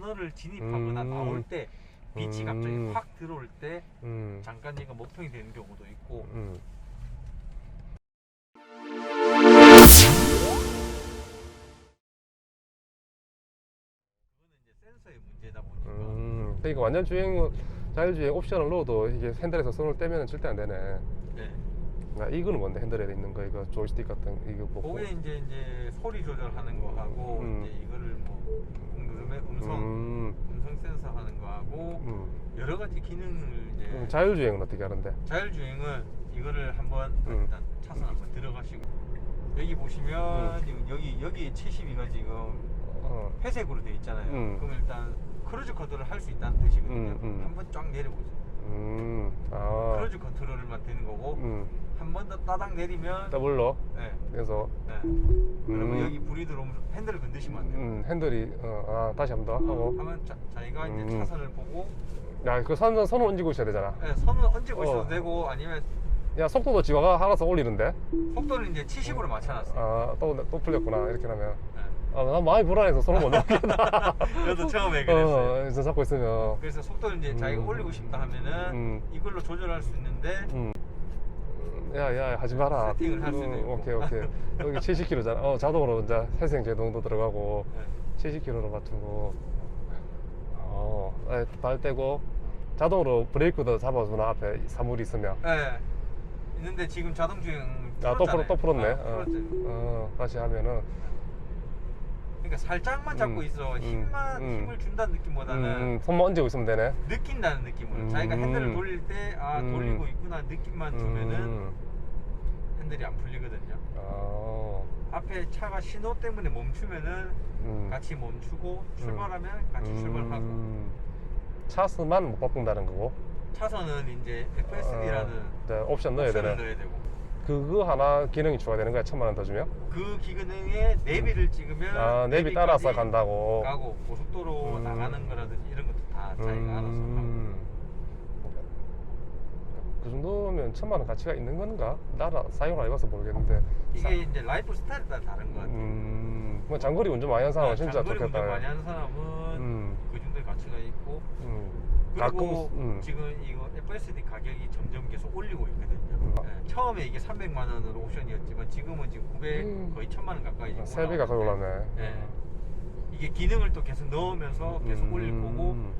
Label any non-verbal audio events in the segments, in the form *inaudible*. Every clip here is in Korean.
터널을 진입하거나 음. 나올 때 빛이 음. 갑자기 확 들어올 때 음. 잠깐 얘가 목통이 되는 경우도 있고 음. 그거는 이제 센서의 문제다 보니까 음. 완전 주행 자율주행 옵션을 넣어도 이게 핸들에서 손을 떼면 절대 안 되네. 네. 나 이거는 뭔데 핸들에 있는 거 이거 조이스틱 같은 이거 뭐. 그게 이제 이제 소리 조절하는 거 하고 음. 이제 이거를 뭐 누르면 음성 음. 음성 센서 하는 거 하고 음. 여러 가지 기능을 이제 그럼 자율주행은 어떻게 하는데? 자율주행은 이거를 한번 음. 일단 차선 한번 들어가시고 여기 보시면 지금 여기 여기 72가 지금 어. 회색으로 돼 있잖아요. 음. 그럼 일단 크루즈 컨트롤을 할수 있다는 뜻이거든요. 음, 음. 한번 쫙 내려보세요. 음. 아. 크루즈 컨트롤만 되는 거고 음. 한 번 더 따닥 내리면 더블로. 네, 그래서 네. 그러면 음. 여기 불이 들어오면 핸들을 건드시면 안 돼요. 음, 핸들이 어, 아, 다시 한번더 하고. 하면 자, 자기가 이제 음. 차선을 보고 야, 그 손은 손을 얹고 있어야 되잖아. 네, 손을 얹고 어. 있어도 되고 아니면 야, 속도도 지가 알아서 올리는데. 속도를 이제 70으로 맞춰놨어요. 아, 또, 또 풀렸구나. 이렇게 하면. 네. 아, 난 마음이 불안해서 손을 못 넣겠다. *laughs* 저도 처음에 그랬어요. 어, 그래서 잡고 있으면. 그래서 속도를 이제 자기가 음. 올리고 싶다 하면은 음. 이걸로 조절할 수 있는데 음. 야, 야, 하지 마라. 세팅을 할 수도 음, 있고. 오케이, 오케이. 여기 70km잖아. 어, 자동으로 이제 회생 제동도 들어가고, 네. 70km로 맞추고, 어, 에, 발 떼고, 자동으로 브레이크도 잡아주나, 앞에 사물이 있으면. 네. 있는데 지금 자동 주행 아, 또, 풀, 또 풀었네. 아, 어. 어, 다시 하면은. 그러니까 살짝만 잡고 음, 있어 음, 힘만 음. 힘을 준다는 느낌보다는 음, 손만 얹고 있으면 되네. 느낀다는 느낌으로 음. 자기가 핸들을 돌릴 때 아 음. 돌리고 있구나 느낌만 주면은 음. 핸들이 안 풀리거든요. 아, 앞에 차가 신호 때문에 멈추면은 음. 같이 멈추고 출발하면 같이 음. 출발하고 차수만 못 바꾼다는 거고. 차선은 이제 FSD라는 어, 네, 옵션 넣어야 옵션을 되네. 넣어야 되고 그거 하나 기능이 추가되는 거야 천만 원 더 주면? 그 기능에 내비를 찍으면 아 내비 내비까지 따라서 간다고. 가고 고속도로 음. 나가는 거라든지 이런 것도 다 자기가 알아서 하고 음. 그 정도면 천만 원 가치가 있는 건가? 나라 사용 안 해봐서 모르겠는데. 사- 이게 이제 라이프 스타일에 따라 다른 것 같아요. 음, 뭐 장거리 운전 많이 하는 사람은 진짜 장거리 좋겠다. 많이 하는 사람은 음, 그 정도의 가치가 있고 음. 그리고 음. 지금 이거 FSD 가격이 점점 계속 올리고 있거든요. 음. 예, 처음에 이게 300만 원으로 옵션이었지만 지금은 지금 900 음. 거의 1000만 원 가까이 지금 세 배 가까이 올라가는데, 올랐네. 예. 이게 기능을 또 계속 넣으면서 계속 올릴 거고 음.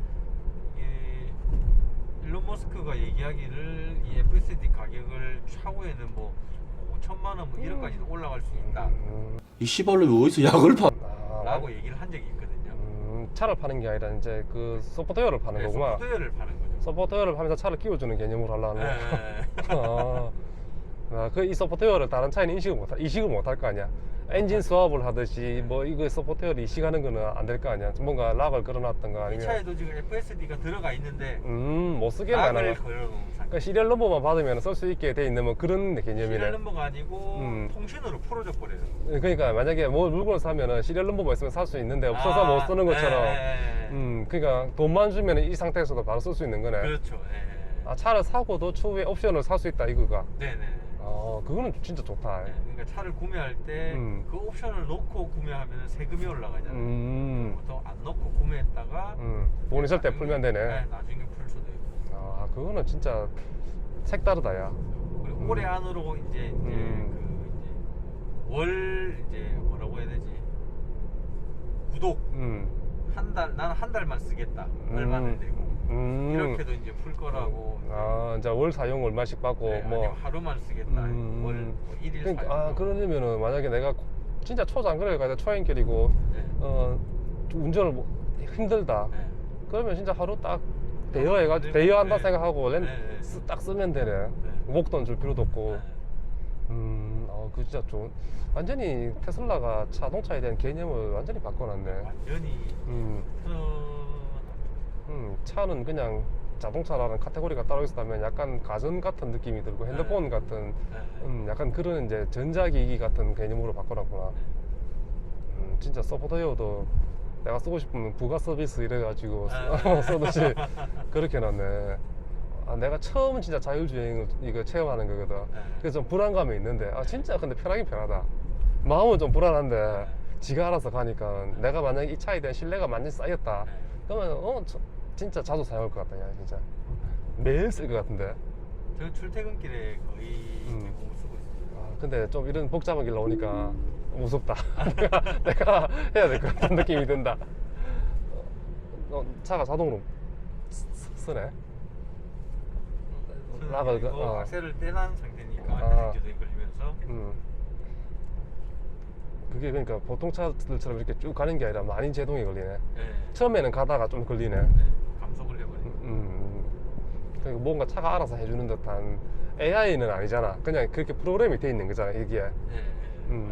이 일론 머스크가 얘기하기를 이 FSD 가격을 차후에는 뭐 5천만 원, 뭐 1억까지도 올라갈 수 있다. 음. 이 씨발로 어디서 약을 파? 아, 라고 얘기를 한 적이 있거든요. 음, 차를 파는 게 아니라 이제 그 소프트웨어를 파는 네, 거구나. 소프트웨어를 파는 거죠. 소프트웨어를 파면서 차를 끼워주는 개념으로 하려는 예, 거. 예, 예. 아, 아, 그 이 소프트웨어를 다른 차에는 인식을 못, 이식을 못할 거 아니야. 엔진 수압을 하듯이 뭐 이거 소프트웨어를 이식하는 거는 안 될 거 아니야. 뭔가 락을 끌어놨던가 이 아니면 차에도 지금 FSD가 들어가 있는데 음, 못 쓰게 하나. 락을 걸어놓은 상태. 그러니까 시리얼 넘버만 받으면 쓸 수 있게 돼 있는 뭐 그런 개념이네. 시리얼 넘버가 아니고 음. 통신으로 풀어져 버려요. 그러니까 만약에 뭐 물건을 사면은 시리얼 넘버만 있으면 살 수 있는데 없어서 아, 못 쓰는 것처럼. 예, 예, 예. 음, 그러니까 돈만 주면 이 상태에서도 바로 쓸 수 있는 거네. 그렇죠. 예, 예. 아, 차를 사고도 추후에 옵션을 살 수 있다 이거가. 네네. 아, 그거는 진짜 좋다. 예, 그러니까 차를 구매할 때 그 음. 옵션을 놓고 구매하면 세금이 올라가잖아요. 음, 보통 안 넣고 구매했다가 음, 돈이 있을 때 나중에- 풀면 되네. 네, 나중에 풀 수도 있고. 아, 그거는 진짜 색다르다, 야. 그리고 음. 올해 안으로 이제 이제 음. 그 이제 월 이제 뭐라고 해야 되지? 구독 음, 한 달 나는 한 달만 쓰겠다 얼마를 내고 음. 이렇게도 이제 풀 거라고 아, 이제 월 사용 얼마씩 받고, 네, 뭐. 아니면 하루만 쓰겠다 음. 월뭐 일일 그러니까, 사용 아, 그러면은 만약에 내가 진짜 초장거리를 가서 초행길이고, 네. 어, 운전을 뭐 힘들다. 네. 그러면 진짜 하루 딱 대여해가지고, 네, 대여한다 네. 생각하고, 렌, 네, 네. 쓰- 딱 쓰면 되네. 네. 목돈 줄 필요도 없고. 네. 음, 어, 그 진짜 좋은. 완전히 테슬라가 자동차에 대한 개념을 완전히 바꿔놨네. 완전히 음, 편하죠. 음, 차는 그냥 자동차라는 카테고리가 따로 있었다면 약간 가전 같은 느낌이 들고 핸드폰 같은 네. 음, 약간 그런 이제 전자기기 같은 개념으로 바꿔놨구나. 음, 진짜 소프트웨어도 내가 쓰고 싶으면 부가 서비스 이래가지고 아. 써듯이 *laughs* 그렇게 해놨네. 아, 내가 처음 진짜 자율주행을 이거 체험하는 거거든. 네. 그래서 좀 불안감이 있는데 아 진짜 근데 편하긴 편하다. 마음은 좀 불안한데 지가 알아서 가니까 내가 만약에 이 차에 대한 신뢰가 많이 쌓였다 네. 그러면 어 저- 진짜 자주 사용할 것 같다 야 진짜 매일 쓸 것 같은데 저 출퇴근길에 거의 음. 대부분 쓰고 있습니다. 아, 근데 좀 이런 복잡한 길 나오니까 무섭다 *laughs* *laughs* 내가, 내가 해야 될 것 같은 느낌이 든다 어, 어, 차가 자동으로 쓰- 쓰- 쓰네 락을 그- 그리고 어. 악셀을 떼난 상태니까 아. 안전지도에 걸리면서 음. 그게 그러니까 보통 차들처럼 이렇게 쭉 가는 게 아니라 많이 제동이 걸리네 네. 처음에는 가다가 좀 걸리네 네. 감속을 해버리고 음, 그러니까 뭔가 차가 알아서 해주는 듯한 AI는 아니잖아. 그냥 그렇게 프로그램이 돼 있는 거잖아, 이게. 네. 음.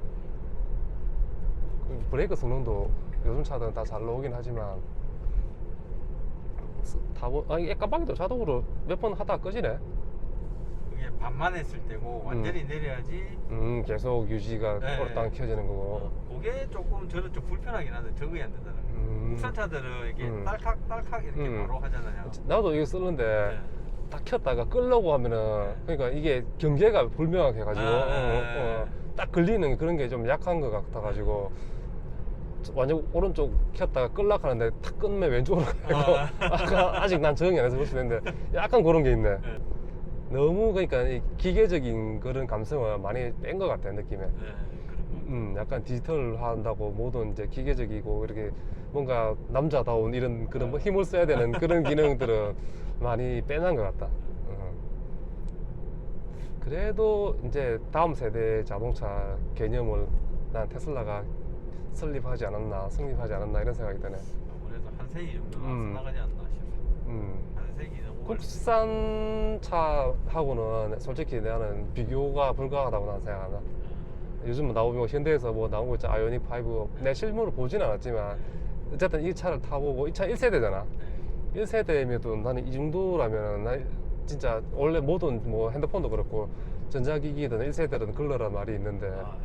그 브레이크 성능도 요즘 차들은 다 잘 나오긴 하지만 스- 타보, 아, 이게 깜빡이도 자동으로 몇 번 하다가 꺼지네. 반만 했을 때고 완전히 내려야지 음, 계속 유지가 네. 오랫동안 켜지는 거고. 어, 그게 조금 저는 좀 불편하긴 한데 적응이 안 되더라고요. 음. 국산 차들은 이게 음. 딸칵 딸칵 이렇게 음. 바로 하잖아요. 나도 이거 쓰는데 네. 딱 켰다가 끌려고 하면은 그러니까 이게 경계가 불명확해 가지고 아, 네. 어, 딱 걸리는 그런 게 좀 약한 것 같아 가지고 완전 오른쪽 켰다가 끌락 하는데 탁 끊으면 왼쪽으로 가고 아. *laughs* 아직 난 적응이 안 해서 그럴 수 있는데 약간 그런 게 있네 네. 너무 그러니까 이 기계적인 그런 감성을 많이 뺀 것 같아 느낌에 네. 음, 약간 디지털 한다고 모든 이제 기계적이고 이렇게 뭔가 남자다운 이런 그런 뭐 힘을 써야 되는 그런 기능들은 *laughs* 많이 빼난 것 같다. 어. 그래도 이제 다음 세대 자동차 개념을 난 테슬라가 설립하지 않았나, 성립하지 않았나 이런 생각이 드네. 아무래도 한 세기 정도 음. 나가지 않나 싶어요. 음. 한 세기 넘어. 국산 차하고는 솔직히 나는 비교가 불가하다고 나는 생각한다. 요즘 나오고 현대에서 뭐거 있잖아 아이오닉 5. 내 실물을 보진 않았지만 어쨌든 이 차를 타보고 이 차 1세대잖아. 네. 1세대임에도 나는 이 정도라면 나 진짜 원래 모든 뭐 핸드폰도 그렇고 전자기기든 1세대든 걸러라 말이 있는데 아,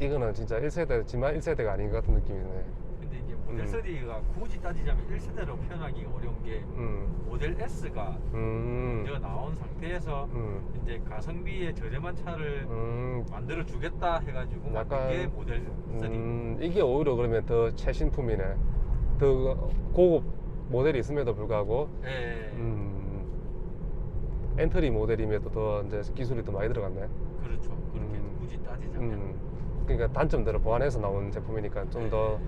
이거는 진짜 1세대지만 1세대가 아닌 것 같은 느낌이네. 근데 이제 모델 음. 3가 굳이 따지자면 1세대로 표현하기 어려운 게 음. 모델 S가 음. 먼저 나온 상태에서 음. 이제 가성비의 저렴한 차를 음. 만들어 주겠다 해가지고 약간, 게 모델 3. 음, 이게 오히려 그러면 더 최신품이네. 더 고급 모델이 있음에도 불구하고 예, 음, 엔트리 모델임에도 더 이제 기술이 더 많이 들어갔네. 그렇죠. 그렇게 음. 굳이 따지자면. 음, 그러니까 단점들을 보완해서 나온 제품이니까 좀 더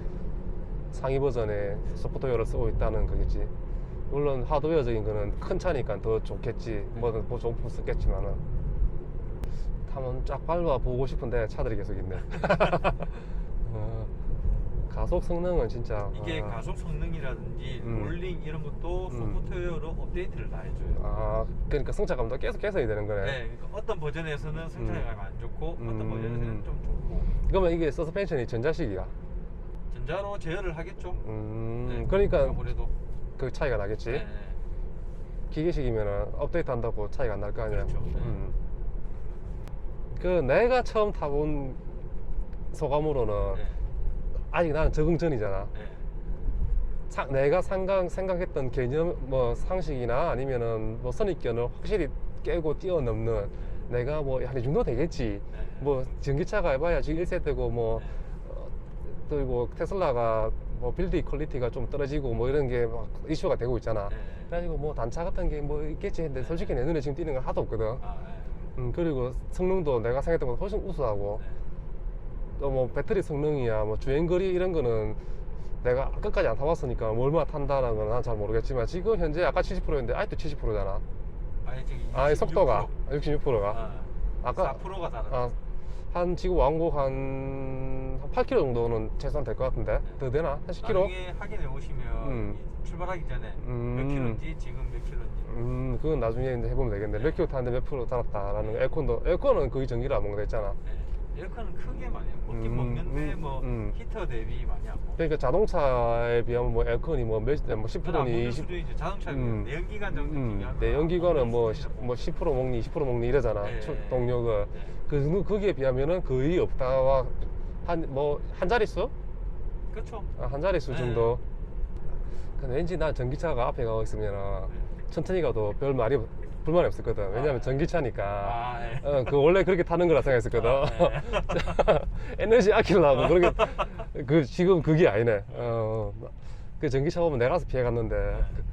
상위 버전의 소프트웨어를 쓰고 있다는 거겠지. 물론 하드웨어적인 거는 큰 차니까 더 좋겠지. 뭐든 뭐 좋은 쓰겠지만은 타면 쫙 밟아 보고 싶은데 차들이 계속 있네. *laughs* 어, 가속 성능은 진짜 이게 아, 가속 성능이라든지 음. 롤링 이런 것도 음. 소프트웨어로 업데이트를 다 해줘요. 아 그러니까 성차감도 계속 개선이 되는 거네. 네, 그러니까 어떤 버전에서는 성차감이 안 좋고 어떤 음. 버전에서는 좀 좋고 그러면 이게 서스펜션이 전자식이야. 전자로 제어를 하겠죠. 음, 네, 그러니까 아무래도 그 차이가 나겠지. 네, 기계식이면 업데이트 한다고 차이가 안 날 거 아니야. 그렇죠. 네. 음. 그 내가 처음 타본 소감으로는 네, 아직 나는 적응 전이잖아. 네. 사- 내가 생각, 생각했던 개념, 뭐 상식이나 아니면은 뭐 선입견을 확실히 깨고 뛰어넘는 내가 뭐, 야, 이 정도 되겠지. 네. 뭐 전기차가 해봐야 지금 1세대고 뭐, 네. 어, 그리고 테슬라가 뭐 빌드 퀄리티가 좀 떨어지고 뭐 이런 게 막 이슈가 되고 있잖아. 네. 그래가지고 뭐 단차 같은 게 뭐 있겠지 했는데 솔직히 내 눈에 지금 띄는 건 하나도 없거든. 아, 네. 음, 그리고 성능도 내가 생각했던 것보다 훨씬 우수하고 네. 또 뭐 배터리 성능이야 뭐 주행거리 이런 거는 내가 끝까지 안 타봤으니까 뭐 얼마나 탄다는 건난잘 모르겠지만 지금 현재 아까 70%인데 아직도 70%잖아. 아니 지금 아, 이 66%. 속도가 66%가. 아, 아까 4%가 다르다. 아, 한 지금 왕복 한, 한 8km 정도는 최소한 될 것 같은데 더 되나? 한 10km? 나중에 확인해 오시면 음. 이 출발하기 전에 음. 몇 킬로인지 지금 몇 킬로인지. 음, 그건 나중에 이제 해보면 되겠네. 몇 킬로 타는데 몇 프로 달았다라는 거. 에어컨도, 에어컨은 거의 전기를 안 먹는다 했잖아. 네. 에어컨은 크게 많이 안 먹긴 음, 먹는데 음, 뭐 음. 히터 대비 많이 안 먹어. 그러니까 자동차에 비하면 뭐 에어컨이 뭐 몇, 뭐 10%니 20, 수준이죠. 자동차는 음. 내연기관 정도 음, 내연기관은 뭐, 수준이라고. 뭐10% 먹니, 20% 먹니 이러잖아. 네. 출- 동력을. 네. 그 거기에 비하면은 거의 없다와 한, 뭐, 한 자릿수? 그렇죠. 아, 한 자릿수 네. 정도. 근데 왠지 난 전기차가 앞에 가고 있으면은 천천히 가도 별 말이 불만이 없을 거다. 왜냐면 하 전기차니까. 아, 네. 어, 그 원래 그렇게 타는 거라 생각했었거든. 아, 네. *laughs* 에너지 아끼려고 그렇게 그 지금 그게 아니네. 어, 그 전기차 보면 내가 가서 피해 갔는데 네. 그,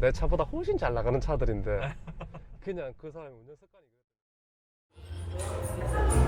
내 차보다 훨씬 잘 나가는 차들인데 *laughs* 그냥 그 사람이 운전 습관이 그래.